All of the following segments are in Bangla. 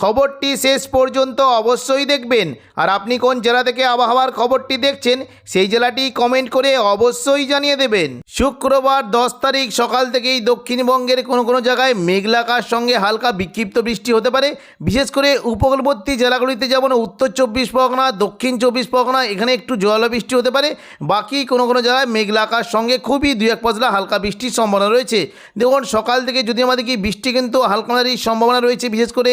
খবরটি শেষ পর্যন্ত অবশ্যই দেখবেন। আর আপনি কোন জেলা থেকে আবহাওয়ার খবরটি দেখছেন, সেই জেলাটি কমেন্ট করে অবশ্যই জানিয়ে দেবেন। শুক্রবার দশ তারিখ সকাল থেকেই দক্ষিণবঙ্গের কোনো কোনো জায়গায় মেঘলাকার সঙ্গে হালকা বিক্ষিপ্ত বৃষ্টি হতে পারে। বিশেষ করে উপকূলবর্তী জেলাগুলিতে যেমন উত্তর চব্বিশ পরগনা, দক্ষিণ চব্বিশ পরগনা, এখানে একটু জলবৃষ্টি হতে পারে। বাকি কোনো কোনো জায়গায় মেঘলাকার সঙ্গে খুবই দু এক পশলা হালকা বৃষ্টির সম্ভাবনা রয়েছে। দেখুন, সকাল থেকে যদি আমাদের কি বৃষ্টি কিন্তু হালকা সম্ভাবনা রয়েছে, বিশেষ করে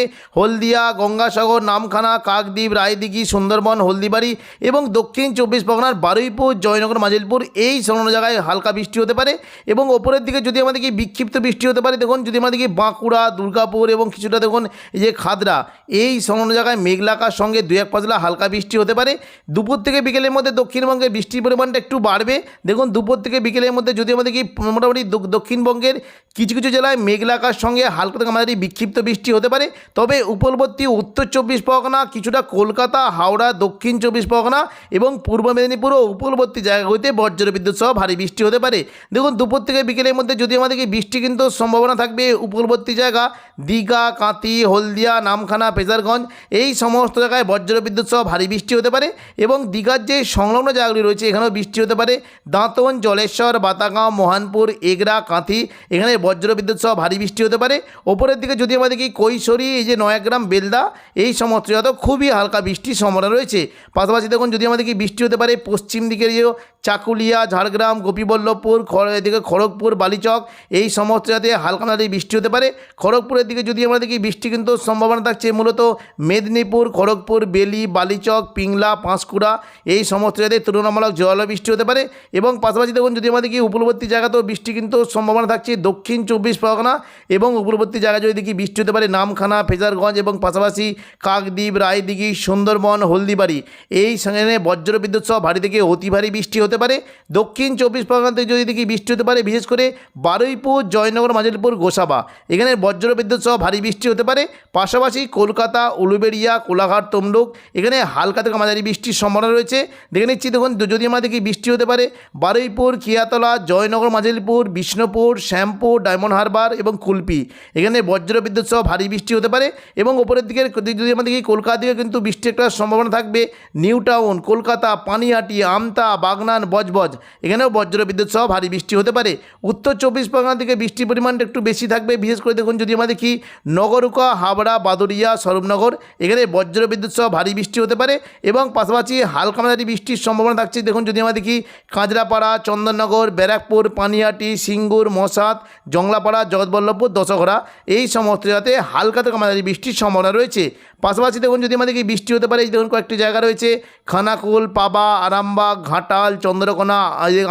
হলদিয়া, গঙ্গাসাগর, নামখানা, কাকদ্বীপ, রায়দিঘি, সুন্দরবন, হলদিবাড়ি এবং দক্ষিণ চব্বিশ পরগনার বারুইপুর, জয়নগর, মাজিলপুর এই সংলগ্ন জায়গায় হালকা বৃষ্টি হতে পারে এবং ওপরের দিকে যদি আমাদের কি বিক্ষিপ্ত বৃষ্টি হতে পারে, দেখুন যদি আমাদের কি বাঁকুড়া, দুর্গাপুর এবং কিছুটা দেখুন এই যে খাদরা, এই সংলগ্ন জায়গায় মেঘলাকার সঙ্গে দু এক পাঁচলা হালকা বৃষ্টি হতে পারে। দুপুর থেকে বিকেলের মধ্যে দক্ষিণবঙ্গের বৃষ্টির পরিমাণটা একটু বাড়বে। দেখুন দুপুর থেকে বিকেলের মধ্যে যদি আমাদের কি মোটামুটি দক্ষিণবঙ্গের কিছু কিছু জেলায় মেঘলাকার সঙ্গে হালকা থেকে আমাদের বিক্ষিপ্ত বৃষ্টি হতে পারে। তবে উপকূলবর্তী উত্তর চব্বিশ পরগনা, কিছুটা কলকাতা, হাওড়া, দক্ষিণ চব্বিশ পরগনা এবং পূর্ব মেদিনীপুর ও উপকূলবর্তী জায়গাগুলিতে বজ্র বিদ্যুৎ সহ ভারী বৃষ্টি হতে পারে। দেখুন, দুপুর থেকে বিকেলের মধ্যে যদি আমাদেরকে বৃষ্টি কিন্তু সম্ভাবনা থাকবে, উপকূলবর্তী জায়গা দীঘা কাঁতি হলদিয়া, নামখানা পেজারগঞ্জ এই সমস্ত জায়গায় বজ্র বিদ্যুৎ সহ ভারী বৃষ্টি হতে পারে এবং দীঘার যে সংলগ্ন জায়গাগুলি রয়েছে, এখানেও বৃষ্টি হতে পারে। দাঁতন, জলেশ্বর, বাতাগাঁও, মোহানপুর, এগরা, কাঁথি, এখানে বজ্র বিদ্যুৎ সহ ভারী বৃষ্টি হতে পারে। ওপরের দিকে যদি আমাদের কি কৈশোরী, এই যে নয়াগ্রাম বেলদা, এই সমস্ত খুবই হালকা বৃষ্টির সম্ভাবনা রয়েছে। পাশাপাশি দেখুন, যদি আমাদের কি বৃষ্টি হতে পারে, পশ্চিম দিকের যে চাকুলিয়া, ঝাড়গ্রাম, গোপীবল্লভপুর এদিকে খড়গপুর, বালিচক, এই সমস্ত জায়গাতে হালকা মাঝারি বৃষ্টি হতে পারে। খড়গপুরের দিকে যদি আমরা দেখি, বৃষ্টি কিন্তু সম্ভাবনা থাকছে মূলত মেদিনীপুর, খড়গপুর, বেলি, বালিচক, পিংলা, পাঁশকুড়া, এই সমস্ত জায়গাতে তুলনামূলক জল বৃষ্টি হতে পারে। এবং পাশাপাশি দেখুন, যদি আমাদের দেখি, উপকূলবর্তী জায়গাতেও বৃষ্টি কিন্তু সম্ভাবনা থাকছে। দক্ষিণ চব্বিশ পরগনা এবং উপকূলবর্তী জায়গায় যদি দেখি, বৃষ্টি হতে পারে নামখানা, ফেজারগঞ্জ এবং পাশাপাশি কাকদ্বীপ, রায়দিঘি, সুন্দরবন, হলদিবাড়ি। এই সঙ্গে বজ্র বিদ্যুৎ সহ ভারী থেকে অতি ভারী বৃষ্টি হতে পারে। দক্ষিণ চব্বিশ পরগনাতে যদি দেখি বৃষ্টি হতে পারে, বিশেষ করে বারুইপুর, জয়নগর মাজিলপুর গোসাবা। এখানে বজ্র বিদ্যুৎ সহ ভারী বৃষ্টি হতে পারে। পাশাপাশি কলকাতা, উলুবেড়িয়া, কোলাঘাট, তমলুক, এখানে হালকা থেকে মাঝারি বৃষ্টির সম্ভাবনা রয়েছে। দেখে নিচ্ছি দেখুন, যদি আমরা দেখি বৃষ্টি হতে পারে, বারুইপুর, কিয়াতলা, জয়নগর মাজিলপুর বিষ্ণুপুর, শ্যামপুর, ডায়মন্ড হারবার এবং কুলপি। এখানে বজ্র বিদ্যুৎ সহ ভারী বৃষ্টি হতে পারে এবং ওপরের দিকে যদি আমরা দেখি কলকাতা দিকে কিন্তু বৃষ্টি একটা সম্ভাবনা থাকবে। New Town, Kolkata, Panihati, Amta, Bagnan Budge Budge. এখানেও বজ্র বিদ্যুৎ সহ ভারী বৃষ্টি হতে পারে। উত্তর চব্বিশ পরগনা থেকে বৃষ্টির পরিমাণটা একটু বেশি থাকবে। বিশেষ করে দেখুন যদি আমরা দেখি নগরুকা হাবড়া বাদুরিয়া স্বরূপনগর, এখানে বজ্র বিদ্যুৎ সহ ভারী বৃষ্টি হতে পারে এবং পাশাপাশি হালকা মাঝারি বৃষ্টির সম্ভাবনা থাকছে। দেখুন যদি আমরা দেখি কাঁচরাপাড়া, চন্দননগর, ব্যারাকপুর পানিহাটি সিঙ্গুর মশাদ জংলাপাড়া, জগৎবল্লভপুর দশঘরা এই সমস্ত জায়গাতে হালকা থেকে মাঝারি বৃষ্টির সম্ভাবনা রয়েছে। পাশাপাশি দেখুন যদি আমাদের কি বৃষ্টি হতে পারে দেখুন কয়েকটি জায়গা রয়েছে। খানাকুল, পাবা, আরামবাগ, ঘাটাল চন্দ্রকোনা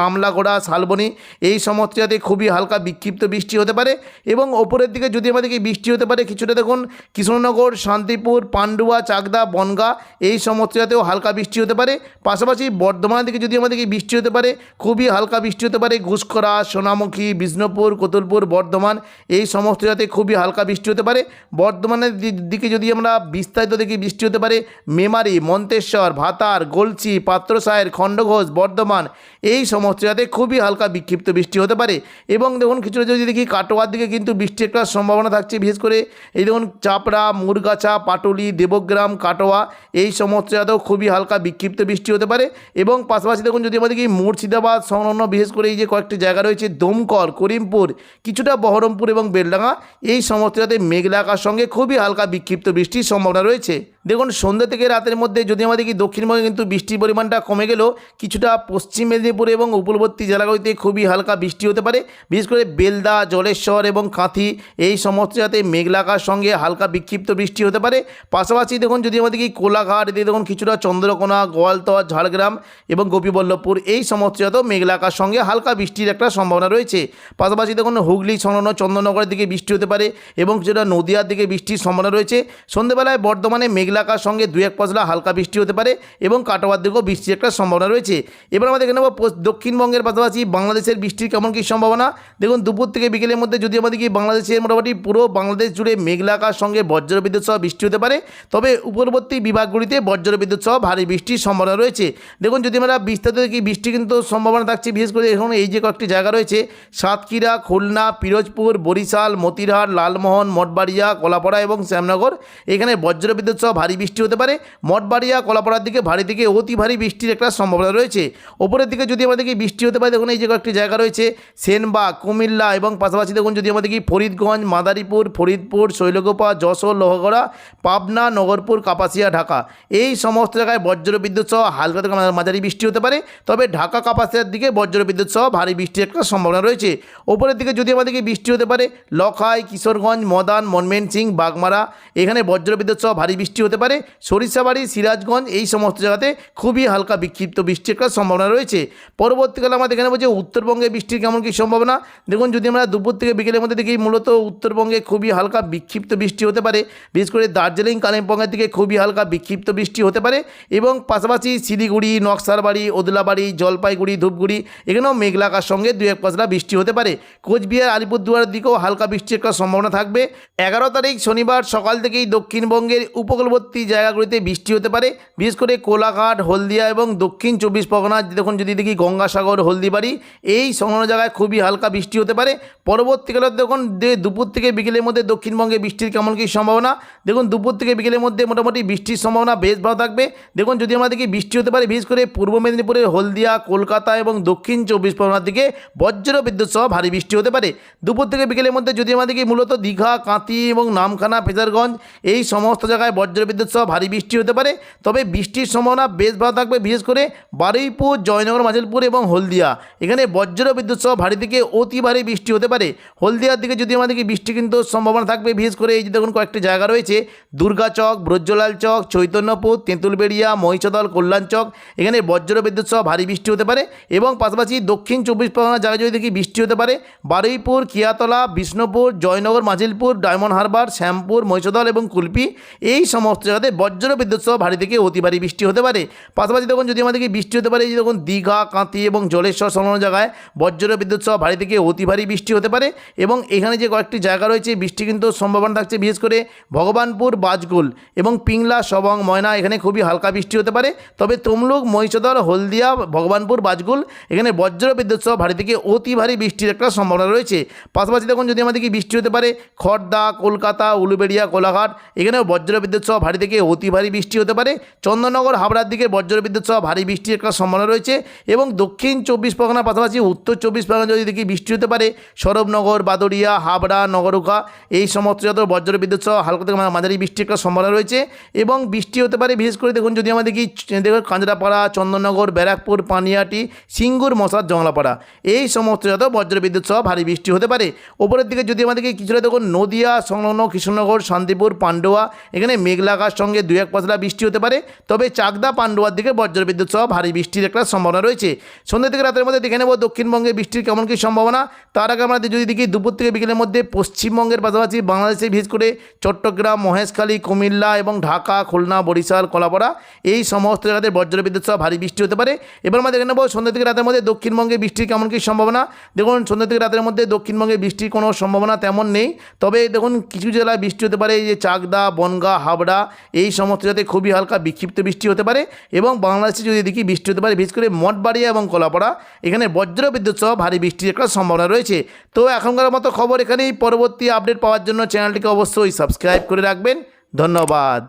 আমলাগোড়া, শালবনি এই সমস্ত জায়গাতে খুবই হালকা বিক্ষিপ্ত বৃষ্টি হতে পারে এবং ওপরের দিকে যদি আমাদের কি বৃষ্টি হতে পারে, কিছুটা দেখুন কৃষ্ণনগর, শান্তিপুর, পান্ডুয়া, চাকদা, বনগা এই সমস্ত জায়গাতেও হালকা বৃষ্টি হতে পারে। পাশাপাশি বর্ধমানের দিকে যদি আমাদের কি বৃষ্টি হতে পারে, খুবই হালকা বৃষ্টি হতে পারে। ঘুষকরা সোনামুখী, বিষ্ণুপুর, কতুলপুর, বর্ধমান এই সমস্ত জায়গাতে খুবই হালকা বৃষ্টি হতে পারে। বর্ধমানের দিকে যদি আমরা বিস্তারিত দেখি, বৃষ্টি হতে পারে মেমারি, মন্তেশ্বর, ভাতার, গলচি পাত্রসায়ের খণ্ডঘোষ, বর্ধমান এই সমস্ত জায়গাতে খুবই হালকা বিক্ষিপ্ত বৃষ্টি হতে পারে এবং দেখুন কিছুটা যদি দেখি কাটোয়ার দিকে কিন্তু বৃষ্টির একটা সম্ভাবনা থাকছে, বিশেষ করে এই দেখুন চাপড়া, মুরগাছা, পাটুলি, দেবগ্রাম, কাটোয়া এই সমস্ত জায়গাতেও খুবই হালকা বিক্ষিপ্ত বৃষ্টি হতে পারে এবং পাশাপাশি দেখুন যদি আমাদের কি মুর্শিদাবাদ সংলগ্ন, বিশেষ করে এই যে কয়েকটি জায়গা রয়েছে, দমকল, করিমপুর, কিছুটা বহরমপুর এবং বেলডাঙ্গা এই সমস্ত জায়গাতে মেঘলা আকার সঙ্গে খুবই হালকা বিক্ষিপ্ত বৃষ্টির সম্ভাবনা রয়েছে। দেখুন সন্ধ্যা থেকে রাতের মধ্যে যদি আমাদের কি দক্ষিণবঙ্গে কিন্তু বৃষ্টির পরিমাণটা কমে গেলেও কিছুটা পশ্চিম মেদিনীপুর এবং উপকূলবর্তী জেলাগুলিতে খুবই হালকা বৃষ্টি হতে পারে। বিশেষ করে বেলদা, জলেশ্বর এবং কাঁথি এই সমস্ত জায়গাতে মেঘলাকার সঙ্গে হালকা বিক্ষিপ্ত বৃষ্টি হতে পারে। পাশাপাশি দেখুন যদি আমাদের কি কোলাঘাট এদিকে দেখুন, কিছুটা চন্দ্রকোনা, গোয়ালতোয়া, ঝাড়গ্রাম এবং গোপীবল্লভপুর এই সমস্ত জায়গাতেও মেঘলাকার সঙ্গে হালকা বৃষ্টির একটা সম্ভাবনা রয়েছে। পাশাপাশি দেখুন হুগলি সংলগ্ন চন্দননগরের দিকে বৃষ্টি হতে পারে এবং কিছুটা নদিয়ার দিকে বৃষ্টির সম্ভাবনা রয়েছে। সন্ধ্যেবেলায় বর্ধমানে মেঘলাকার সঙ্গে দু এক পশলা হালকা বৃষ্টি হতে পারে এবং কাটোয়ার দিকেও বৃষ্টির একটা সম্ভাবনা রয়েছে। এবার এবার আমরা দেখে নেব দক্ষিণবঙ্গের পাশাপাশি বাংলাদেশের বৃষ্টির কেমন কী সম্ভাবনা। দেখুন, দুপুর থেকে বিকেলের মধ্যে যদি আমাদের কি বাংলাদেশের মোটামুটি পুরো বাংলাদেশ জুড়ে মেঘলা আকাশ সঙ্গে বজ্রবিদ্যুৎ সহ বৃষ্টি হতে পারে। তবে উপরবর্তী বিভাগগুলিতে বজ্রবিদ্যুৎ সহ ভারী বৃষ্টির সম্ভাবনা রয়েছে। দেখুন, যদি আমরা বিস্তারিত দেখি, বৃষ্টি কিন্তু সম্ভাবনা থাকছে। বিশেষ করে এখন এই যে কয়েকটি জায়গা রয়েছে, সাতক্ষীরা, খুলনা, পিরোজপুর, বরিশাল, মতিরহাট, লালমোহন, মঠবাড়িয়া, কলাপাড়া এবং শ্যামনগর। এখানে বজ্রবিদ্যুৎ সহ ভারী বৃষ্টি হতে পারে। মঠবাড়িয়া, কলাপাড়ার দিকে ভারী থেকে অতি ভারী বৃষ্টির একটা সম্ভাবনা রয়েছে। ওপরের দিকে যদি দেখি বৃষ্টি হতে পারে, দেখুন এই যে কয়েকটি জায়গা রয়েছে সেনবাগ কুমিল্লা এবং পাশাপাশি দেখুন যদি দেখি ফরিদগঞ্জ, মাদারীপুর, ফরিদপুর, শৈলগোপা, যশোর, লোহগড়া, পাবনা, নগরপুর, কাপাসিয়া, ঢাকা। এই সমস্ত জায়গায় বজ্রবিদ্যুৎ সহ হালকা থেকে মাঝারি বৃষ্টি হতে পারে, তবে ঢাকা, কাপাসিয়ার দিকে বজ্রবিদ্যুৎ সহ ভারী বৃষ্টির একটা সম্ভাবনা রয়েছে। ওপরের দিকে যদি আমাদেরকে বৃষ্টি হতে পারে, লখাই, কিশোরগঞ্জ, মদান, মনমেন সিং, বাগমারা, এখানে বজ্রবিদ্যুৎ সহ ভারী বৃষ্টি হতে পারে। সরিষাবাড়ি, সিরাজগঞ্জ, এই সমস্ত জায়গাতে খুবই হালকা বিক্ষিপ্ত বৃষ্টির একটা সম্ভাবনা রয়েছে। পরবর্তীকালে আমরা এখানে যে উত্তরবঙ্গে বৃষ্টির কেমন কী সম্ভাবনা? দেখুন, যদি আমরা দুপুর থেকে বিকেলের মধ্যে দেখি, মূলত উত্তরবঙ্গে খুবই হালকা বিক্ষিপ্ত বৃষ্টি হতে পারে। বিশেষ করে দার্জিলিং, কালিম্পংয়ের দিকে খুবই হালকা বিক্ষিপ্ত বৃষ্টি হতে পারে এবং পাশাপাশি শিলিগুড়ি নকশারবাড়ি ওদলাবাড়ি, জলপাইগুড়ি, ধূপগুড়ি, এখানেও মেঘলাকার সঙ্গে দু এক পাঁচলা বৃষ্টি হতে পারে। কোচবিহার, আলিপুরদুয়ারের দিকেও হালকা বৃষ্টির একটা সম্ভাবনা থাকবে। এগারো তারিখ শনিবার সকাল থেকেই দক্ষিণবঙ্গের উপকূলবর্তী জায়গাগুলিতে বৃষ্টি হতে পারে। বিশেষ করে কোলাঘাট, হলদিয়া এবং দক্ষিণ চব্বিশ পরগনা দেখুন যদি দেখি গঙ্গাসাগর, হলদিবাড়ি, এই সংলগ্ন জায়গায় খুবই হালকা বৃষ্টি হতে পারে। পরবর্তীকালে দেখুন যে দুপুর থেকে বিকেলের মধ্যে দক্ষিণবঙ্গে বৃষ্টির কেমন কী সম্ভাবনা। দেখুন দুপুর থেকে বিকেলের মধ্যে মোটামুটি বৃষ্টির সম্ভাবনা বেশ ভালো থাকবে। দেখুন যদি আমরা দেখি বৃষ্টি হতে পারে, বিশেষ করে পূর্ব মেদিনীপুরের হলদিয়া, কলকাতা এবং দক্ষিণ চব্বিশ পরগনার দিকে বজ্র বিদ্যুৎ সহ ভারী বৃষ্টি হতে পারে। দুপুর থেকে বিকেলের মধ্যে যদি আমরা দেখি মূলত দীঘা কাঁতি এবং নামখানা, ফেজারগঞ্জ, এই সমস্ত জায়গায় বজ্র বিদ্যুৎ সহ ভারী বৃষ্টি হতে পারে। তবে বৃষ্টির সম্ভাবনা বেশ ভালো থাকবে, বিশেষ করে বারুইপুর জয়নগর, মাঝেলপুর এবং হলদিয়া। এখানে বজ্র বিদ্যুৎ সহ ভারী থেকে অতি ভারী বৃষ্টি হতে পারে। হলদিয়ার দিকে যদি আমাদেরকে বৃষ্টি কিন্তু সম্ভাবনা থাকবে, বিশেষ করে এই যে দেখুন কয়েকটি জায়গা রয়েছে। দুর্গাচক ব্রজ্জলাল চক, চৈতন্যপুর, তেঁতুলবেড়িয়া, মহিষদল, কল্যাণ চক, এখানে বজ্র বিদ্যুৎ সহ ভারী বৃষ্টি হতে পারে এবং পাশাপাশি দক্ষিণ চব্বিশ পরগনা জায়গায় যদি দেখি বৃষ্টি হতে পারে, বারুইপুর, কিয়াতলা, বিষ্ণুপুর, জয়নগর, মাঝিলপুর, ডায়মন্ড হারবার, শ্যামপুর, মহিষদল এবং কুলপি, এই সমস্ত জায়গাতে বজ্র বিদ্যুৎ সহ ভারী থেকে অতি ভারী বৃষ্টি হতে পারে। পাশাপাশি দেখুন যদি আমাদেরকে বৃষ্টি হতে পারে, এই যে দেখুন দীঘা কাঁতি এবং জলেশ্বর সংলগ্ন জায়গায় বজ্র বিদ্যুৎ সহ ভারী থেকে অতি ভারী বৃষ্টি হতে পারে এবং এখানে যে কয়েকটি জায়গা রয়েছে বৃষ্টি কিন্তু সম্ভাবনা থাকছে বিশেষ করে ভগবানপুর, বাজগুল এবং পিংলা, সবং, ময়না, এখানে খুবই হালকা বৃষ্টি হতে পারে। তবে তমলুক, মহিষদল, হলদিয়া, ভগবানপুর, বাজগুল, এখানে বজ্র বিদ্যুৎ সহ ভারী থেকে অতি ভারী বৃষ্টির একটা সম্ভাবনা রয়েছে। পাশাপাশি দেখুন, যদি আমাদের আমাদেরকে বৃষ্টি হতে পারে খড়দা কলকাতা, উলুবেড়িয়া, কোলাঘাট, এখানেও বজ্র বিদ্যুৎ সহ ভারী থেকে অতি ভারী বৃষ্টি হতে পারে। চন্দননগর, হাবড়ার দিকে বজ্র বিদ্যুৎ সহ ভারী বৃষ্টির একটা সম্ভাবনা রয়েছে। এবং দক্ষিণ চব্বিশ পরগনার পাশাপাশি উত্তর চব্বিশ পরগনা যদি দেখি বৃষ্টি হতে পারে সরবনগর বাদুড়িয়া, হাবড়া নগরুকা এই সমস্ত যত বজ্র বিদ্যুৎ সহ হালকা থেকে মাঝারি বৃষ্টির একটা সম্ভাবনা রয়েছে এবং বৃষ্টি হতে পারে, বিশেষ করে দেখুন যদি আমাদের কি দেখুন কাঁচরাপাড়া, চন্দননগর, ব্যারাকপুর, পানিয়াটি, সিঙ্গুর, মশার জংলাপাড়া এই সমস্ত যত বজ্র বিদ্যুৎ সহ ভারী বৃষ্টি হতে পারে। ওপরের দিকে যদি আমাদেরকে কিছুটা দেখুন নদিয়া, সংলগ্ন কৃষ্ণনগর, শান্তিপুর, পান্ডুয়া, এখানে মেঘলাকার সঙ্গে দু এক পাতলা বৃষ্টি হতে পারে, তবে চাকদা, পান্ডুয়ার দিকে বজ্র বিদ্যুৎ সহ ভারী বৃষ্টির একটা সম্ভাবনা রয়েছে। সন্ধ্যা থেকে রাতের মধ্যে দেখে নেব দক্ষিণবঙ্গে বৃষ্টির কেমন কী সম্ভাবনা। তার আগে আমরা যদি দেখি, দুপুর থেকে বিকেলের মধ্যে পশ্চিমবঙ্গের পাশাপাশি বাংলাদেশে বিশেষ করে চট্টগ্রাম, মহেশখালী, কুমিল্লা এবং ঢাকা, খুলনা, বরিশাল, কলাপাড়া এই সমস্ত জায়গাতে বজ্র বিদ্যুৎ সহ ভারী বৃষ্টি হতে পারে। এবার আমরা দেখে নেব সন্ধ্যা থেকে রাতের মধ্যে দক্ষিণবঙ্গে বৃষ্টির কেমন কী সম্ভাবনা। দেখুন, সন্ধ্যা থেকে রাতের মধ্যে দক্ষিণবঙ্গে বৃষ্টির কোনো সম্ভাবনা তেমন নেই। তবে দেখুন, কিছু জেলায় বৃষ্টি হতে পারে যে চাকদা, বনগা, হাবড়া এই সমস্ত জায়গাতে খুবই হালকা বিক্ষিপ্ত বৃষ্টি হতে পারে। এবং বাংলাদেশে যদি দেখি বৃষ্টি হতে পারে, বিশেষ করে মঠবাড়িয়া এবং কলাপাড়া, এখানে বজ্র বিদ্যুৎ সহ ভারী বৃষ্টির একটা সম্ভাবনা রয়েছে। তো এখনকার মতো খবর এখানেই। পরবর্তী আপডেট পাওয়ার জন্য চ্যানেলটিকে অবশ্যই সাবস্ক্রাইব করে রাখবেন। ধন্যবাদ।